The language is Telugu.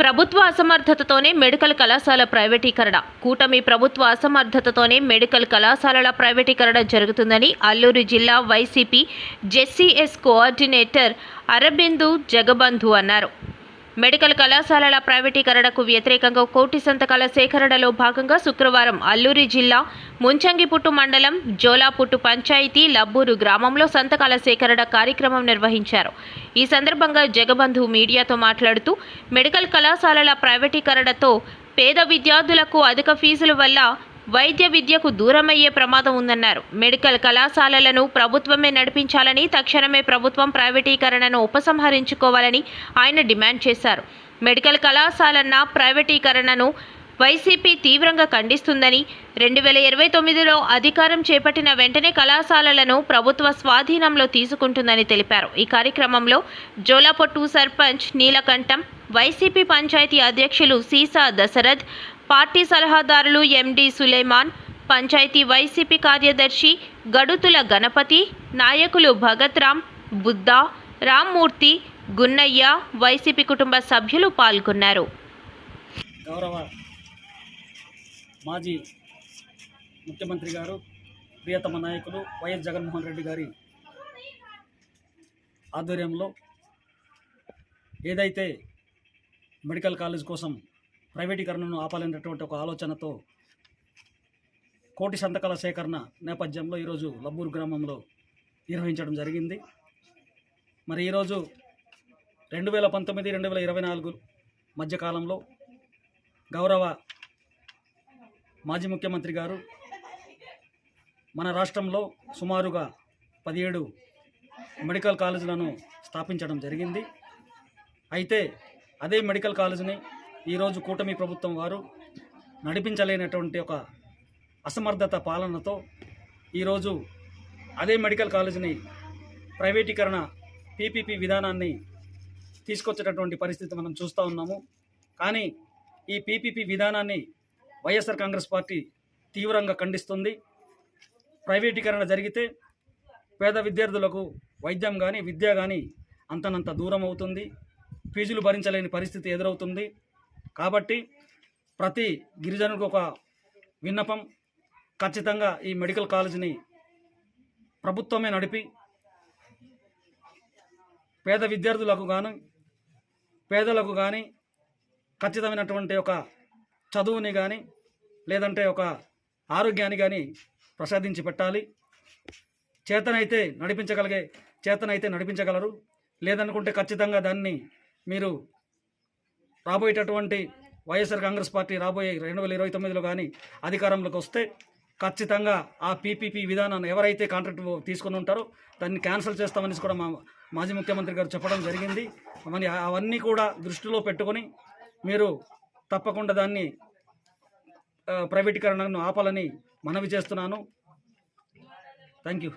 ప్రభుత్వ అసమర్థతతోనే మెడికల్ కళాశాల ప్రైవేటీకరణ. కూటమి ప్రభుత్వ అసమర్థతతోనే మెడికల్ కళాశాలల ప్రైవేటీకరణ జరుగుతుందని అల్లూరు జిల్లా YCP JCS coordinator Arabindu Jagabandhu అన్నారు. మెడికల్ కళాశాలల ప్రైవేటీకరణకు వ్యతిరేకంగా కోటి సంతకాల సేకరణలో భాగంగా శుక్రవారం అల్లూరి జిల్లా ముంచంగిపుట్టు మండలం జోలాపుట్టు పంచాయతీ లబ్బూరు గ్రామంలో సంతకాల సేకరణ కార్యక్రమం నిర్వహించారు. ఈ సందర్భంగా జగబంధు మీడియాతో మాట్లాడుతూ మెడికల్ కళాశాలల ప్రైవేటీకరణతో పేద విద్యార్థులకు అధిక ఫీజుల వల్ల వైద్య విద్యకు దూరమయ్యే ప్రమాదం ఉందన్నారు. మెడికల్ కళాశాలలను ప్రభుత్వమే నడిపించాలని తక్షణమే ప్రభుత్వం ప్రైవేటీకరణను ఉపసంహరించుకోవాలని ఆయన డిమాండ్ చేశారు. మెడికల్ కళాశాలన్న ప్రైవేటీకరణను వైసీపీ తీవ్రంగా ఖండిస్తుందని రెండు వేల ఇరవై తొమ్మిదిలో అధికారం చేపట్టిన వెంటనే కళాశాలలను ప్రభుత్వ స్వాధీనంలో తీసుకుంటుందని తెలిపారు. ఈ కార్యక్రమంలో జోలాపొట్టు సర్పంచ్ నీలకంఠం వైసీపీ పంచాయతీ అధ్యక్షులు సీసా దశరథ్ పార్టీ సలహాదారులు ఎండి సులేమాన్ పంచాయతీ వైసీపీ కార్యదర్శి గడుతుల గణపతి నాయకులు భగత్ రామ్ బుద్ధ రామ్మూర్తి గున్నయ్య వైసీపీ కుటుంబ సభ్యులు పాల్గొన్నారు. మాజీ ముఖ్యమంత్రి గారు ప్రియతమ నాయకులు వైఎస్ జగన్మోహన్ రెడ్డి గారి ఆధ్వర్యంలో ఏదైతే మెడికల్ కాలేజ్ కోసం ప్రైవేటీకరణను ఆపాలనేటటువంటి ఒక ఆలోచనతో కోటి సంతకాల సేకరణ నేపథ్యంలో ఈరోజు లబ్బూరు గ్రామంలో నిర్వహించడం జరిగింది. మరి ఈరోజు రెండు వేల పంతొమ్మిది రెండు వేల ఇరవై నాలుగు మధ్యకాలంలో గౌరవ మాజీ ముఖ్యమంత్రి గారు మన రాష్ట్రంలో సుమారుగా పదిహేడు మెడికల్ కాలేజీలను స్థాపించడం జరిగింది. అయితే అదే మెడికల్ కాలేజీని ఈరోజు కూటమి ప్రభుత్వం వారు నడిపించలేనటువంటి ఒక అసమర్థత పాలనతో ఈరోజు అదే మెడికల్ కాలేజీని ప్రైవేటీకరణ పీపీపీ విధానాన్ని తీసుకొచ్చేటటువంటి పరిస్థితి మనం చూస్తూ ఉన్నాము. కానీ ఈ పీపీపీ విధానాన్ని వైఎస్ఆర్ కాంగ్రెస్ పార్టీ తీవ్రంగా ఖండిస్తుంది. ప్రైవేటీకరణ జరిగితే పేద విద్యార్థులకు వైద్యం కానీ విద్య కానీ అంతనంత దూరం అవుతుంది. ఫీజులు భరించలేని పరిస్థితి ఎదురవుతుంది. కాబట్టి ప్రతి గిరిజనులకు ఒక విన్నపం ఖచ్చితంగా ఈ మెడికల్ కాలేజీని ప్రభుత్వమే నడిపి పేద విద్యార్థులకు కానీ పేదలకు కానీ ఖచ్చితమైనటువంటి ఒక చదువుని కానీ లేదంటే ఒక ఆరోగ్యాన్ని కానీ ప్రసాదించి పెట్టాలి. చేతనైతే నడిపించగలిగే చేతనైతే నడిపించగలరు. లేదనుకుంటే ఖచ్చితంగా దాన్ని మీరు రాబోయేటటువంటి వైఎస్ఆర్ కాంగ్రెస్ పార్టీ రాబోయే రెండు వేల ఇరవై తొమ్మిదిలో కానీ అధికారంలోకి వస్తే ఖచ్చితంగా ఆ పీపీపీ విధానాన్ని ఎవరైతే కాంట్రాక్ట్ తీసుకుని ఉంటారో దాన్ని క్యాన్సిల్ చేస్తామని కూడా మా మాజీ ముఖ్యమంత్రి గారు చెప్పడం జరిగింది. మరి అవన్నీ కూడా దృష్టిలో పెట్టుకొని మీరు తప్పకుండా దాన్ని ప్రైవేటీకరణను ఆపాలని మనవి చేస్తున్నాను. Thank you